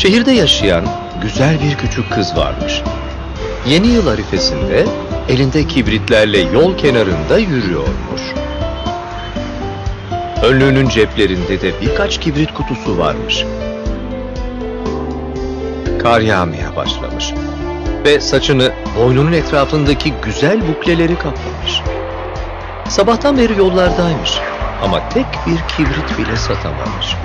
Şehirde yaşayan güzel bir küçük kız varmış. Yeni yıl arifesinde elinde kibritlerle yol kenarında yürüyormuş. Önlüğünün ceplerinde de birkaç kibrit kutusu varmış. Kar yağmaya başlamış ve saçını boynunun etrafındaki güzel bukleleri kaplamış. Sabahtan beri yollardaymış ama tek bir kibrit bile satamamış.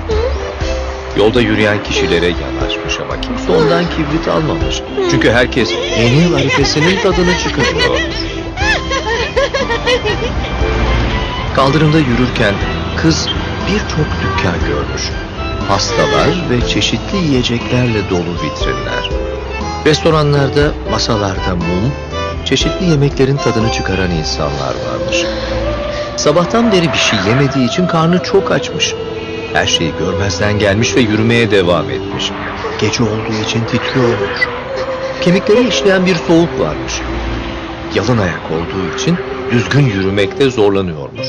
Yolda yürüyen kişilere yanaşmış ama kimse ondan kibrit almamış. Çünkü herkes yeni yıl arifesinin tadını çıkarıyormuş. Kaldırımda yürürken kız birçok dükkan görmüş. Pastalar ve çeşitli yiyeceklerle dolu vitrinler. Restoranlarda, masalarda mum, çeşitli yemeklerin tadını çıkaran insanlar varmış. Sabahtan beri bir şey yemediği için karnı çok açmış. Her şeyi görmezden gelmiş ve yürümeye devam etmiş. Gece olduğu için titriyormuş. Kemikleri işleyen bir soğuk varmış. Yalın ayak olduğu için düzgün yürümekte zorlanıyormuş.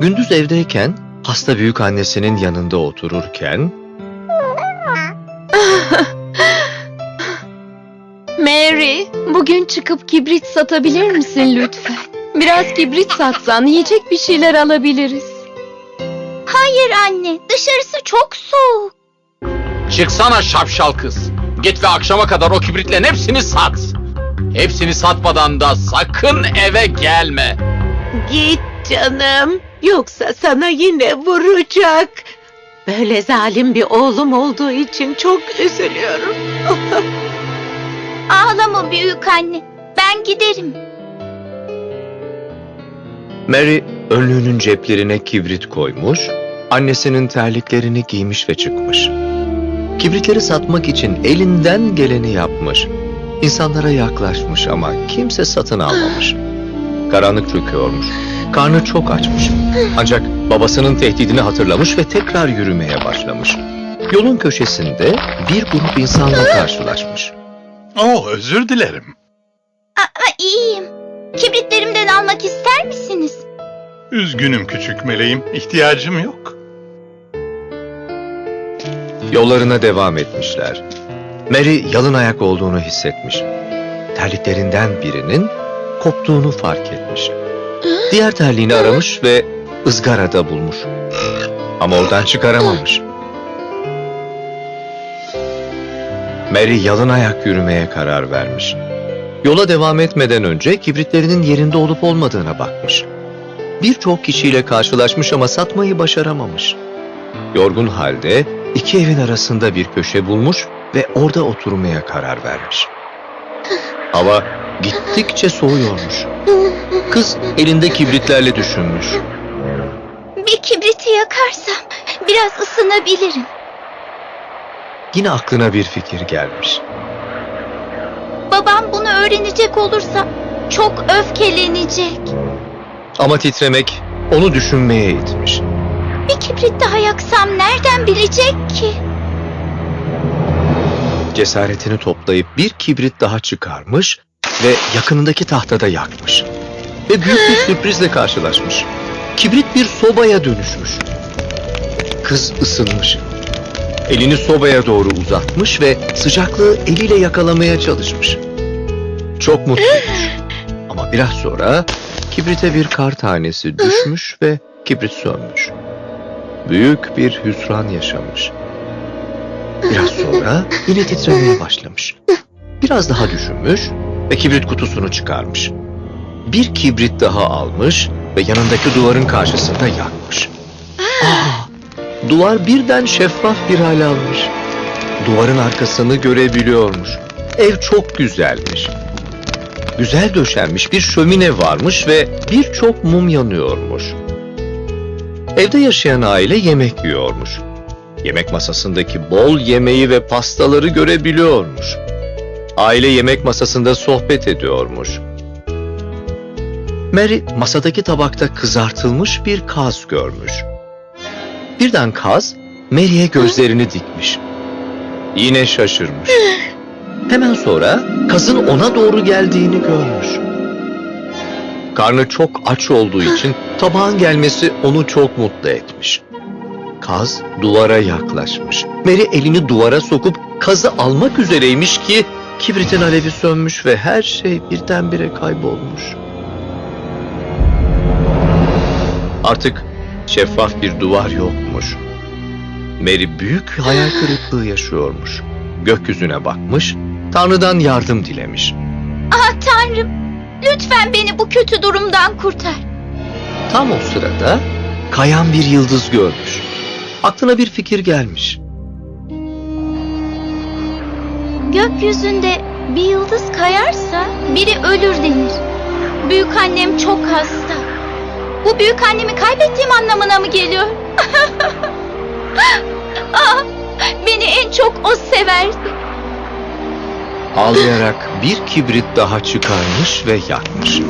Gündüz evdeyken hasta büyük annesinin yanında otururken Mary, bugün çıkıp kibrit satabilir misin lütfen? Biraz kibrit satsan yiyecek bir şeyler alabiliriz. Hayır anne, dışarısı çok soğuk. Çıksana şapşal kız. Git ve akşama kadar o kibritlerin hepsini sat. Hepsini satmadan da sakın eve gelme. Git canım. Yoksa sana yine vuracak. Böyle zalim bir oğlum olduğu için çok üzülüyorum. Ağlama büyük anne, ben giderim. Mary önlüğünün ceplerine kibrit koymuş, annesinin terliklerini giymiş ve çıkmış. Kibritleri satmak için elinden geleni yapmış. İnsanlara yaklaşmış ama kimse satın almamış. Karanlık çöküyormuş. Karnı çok açmış. Ancak babasının tehdidini hatırlamış ve tekrar yürümeye başlamış. Yolun köşesinde bir grup insanla karşılaşmış. Oh özür dilerim. Aa, iyiyim. Kibritlerimden almak ister misiniz? Üzgünüm küçük meleğim. İhtiyacım yok. Yollarına devam etmişler. Mary yalın ayak olduğunu hissetmiş. Terliklerinden birinin koptuğunu fark etmiş. Diğer terliğini aramış ve ızgarada bulmuş. Ama oradan çıkaramamış. Mary yalın ayak yürümeye karar vermiş. Yola devam etmeden önce kibritlerinin yerinde olup olmadığına bakmış. Birçok kişiyle karşılaşmış ama satmayı başaramamış. Yorgun halde iki evin arasında bir köşe bulmuş ve orada oturmaya karar vermiş. Hava gittikçe soğuyormuş. Kız elinde kibritlerle düşünmüş. Bir kibriti yakarsam biraz ısınabilirim. Yine aklına bir fikir gelmiş. Babam bunu öğrenecek olursa çok öfkelenecek. Ama titremek onu düşünmeye itmiş. Bir kibrit daha yaksam nereden bilecek ki? Cesaretini toplayıp bir kibrit daha çıkarmış ve yakınındaki tahtada yakmış. Ve büyük bir sürprizle karşılaşmış. Kibrit bir sobaya dönüşmüş. Kız ısınmış. Elini sobaya doğru uzatmış ve sıcaklığı eliyle yakalamaya çalışmış. Çok mutluymuş. Ama biraz sonra kibrite bir kar tanesi düşmüş ve kibrit sönmüş. Büyük bir hüsran yaşamış. Biraz sonra yine titremeye başlamış. Biraz daha düşünmüş ve kibrit kutusunu çıkarmış. Bir kibrit daha almış ve yanındaki duvarın karşısında yakmış. Aa, duvar birden şeffaf bir hal almış. Duvarın arkasını görebiliyormuş. Ev çok güzelmiş. Güzel döşenmiş bir şömine varmış ve birçok mum yanıyormuş. Evde yaşayan aile yemek yiyormuş. Yemek masasındaki bol yemeği ve pastaları görebiliyormuş. Aile yemek masasında sohbet ediyormuş. Mary masadaki tabakta kızartılmış bir kaz görmüş. Birden kaz Mary'e gözlerini dikmiş. Yine şaşırmış. Hemen sonra kazın ona doğru geldiğini görmüş. Karnı çok aç olduğu için tabağın gelmesi onu çok mutlu etmiş. Kaz duvara yaklaşmış. Mary elini duvara sokup kazı almak üzereymiş ki kibritin alevi sönmüş ve her şey birdenbire kaybolmuş. Artık şeffaf bir duvar yokmuş. Mary büyük hayal kırıklığı yaşıyormuş. Gökyüzüne bakmış, Tanrı'dan yardım dilemiş. Ah Tanrım, lütfen beni bu kötü durumdan kurtar. Tam o sırada kayan bir yıldız görmüş. Aklına bir fikir gelmiş. Gökyüzünde bir yıldız kayarsa biri ölür denir. Büyük annem çok hasta. Bu büyük annemi kaybettiğim anlamına mı geliyor? ah, beni en çok o severdi. Ağlayarak bir kibrit daha çıkarmış ve yakmış.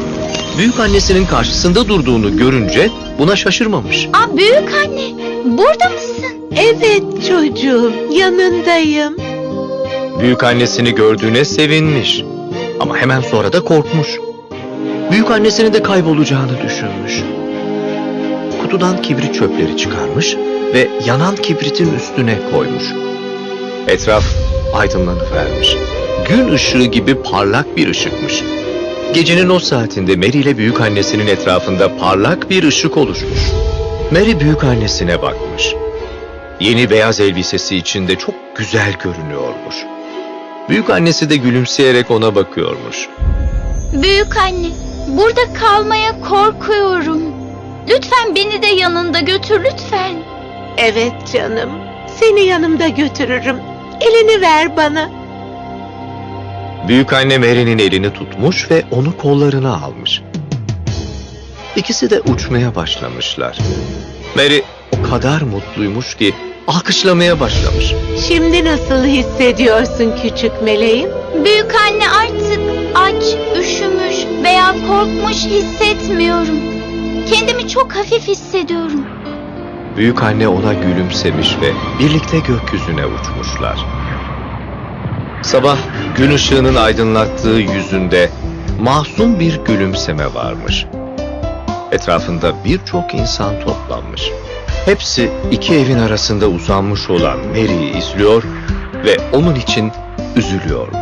Büyük annesinin karşısında durduğunu görünce buna şaşırmamış. Ah büyük anne, burada mısın? Evet çocuğum, yanındayım. Büyük annesini gördüğüne sevinmiş. Ama hemen sonra da korkmuş. Büyük annesinin de kaybolacağını düşünmüş. Kutudan kibrit çöpleri çıkarmış ve yanan kibritin üstüne koymuş. Etraf aydınlanıvermiş. Gün ışığı gibi parlak bir ışıkmış. Gecenin o saatinde Mary ile büyük annesinin etrafında parlak bir ışık oluşmuş. Mary büyük annesine bakmış. Yeni beyaz elbisesi içinde çok güzel görünüyormuş. Büyük annesi de gülümseyerek ona bakıyormuş. Büyük anne, burada kalmaya korkuyorum. Lütfen beni de yanında götür lütfen. Evet canım, seni yanımda götürürüm. Elini ver bana. Büyük anne Mary'nin elini tutmuş ve onu kollarına almış. İkisi de uçmaya başlamışlar. Mary o kadar mutluymuş ki alkışlamaya başlamış. Şimdi nasıl hissediyorsun küçük meleğim? Büyük anne artık aç, üşümüş veya korkmuş hissetmiyorum. Kendimi çok hafif hissediyorum. Büyük anne ona gülümsemiş ve birlikte gökyüzüne uçmuşlar. Sabah gün ışığının aydınlattığı yüzünde masum bir gülümseme varmış. Etrafında birçok insan toplanmış. Hepsi iki evin arasında uzanmış olan Mary'i izliyor ve onun için üzülüyormuş.